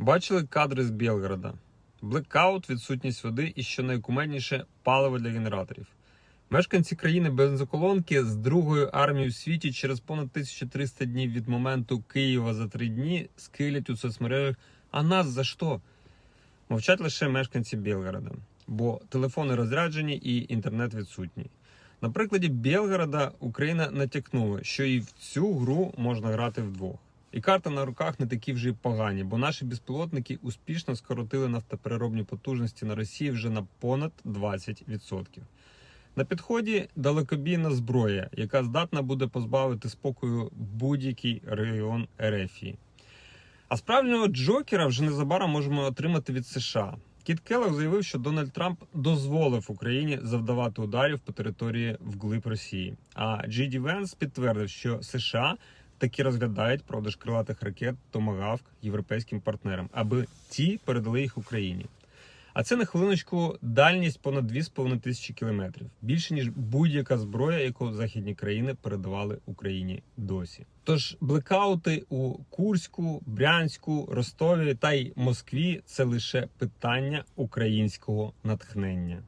Бачили кадри з Білгорода. Блекаут, відсутність води і що найкумедніше паливо для генераторів. Мешканці країни бензоколонки з другою армією у світі через понад 1300 днів від моменту Києва за три дні скилять у соцмережах. А нас за що? Мовчать лише мешканці Білгорода, бо телефони розряджені і інтернет відсутній. На прикладі Білгорода Україна натякнула, що і в цю гру можна грати вдвох. І карти на руках не такі вже й погані, бо наші безпілотники успішно скоротили нафтопереробні потужності на Росії вже на понад 20%. На підході далекобійна зброя, яка здатна буде позбавити спокою будь-який регіон Ерефії. А справжнього Джокера вже незабаром можемо отримати від США. Кіт Келлог заявив, що Дональд Трамп дозволив Україні завдавати ударів по території вглиб Росії. А Джей Ді Венс підтвердив, що США таки розглядають продаж крилатих ракет Томагавк європейським партнерам, аби ті передали їх Україні. А це на хвилиночку дальність понад 2,5 тисячі кілометрів, більше ніж будь-яка зброя, яку західні країни передавали Україні досі. Тож блекаути у Курську, Брянську, Ростові та й Москві це лише питання українського натхнення.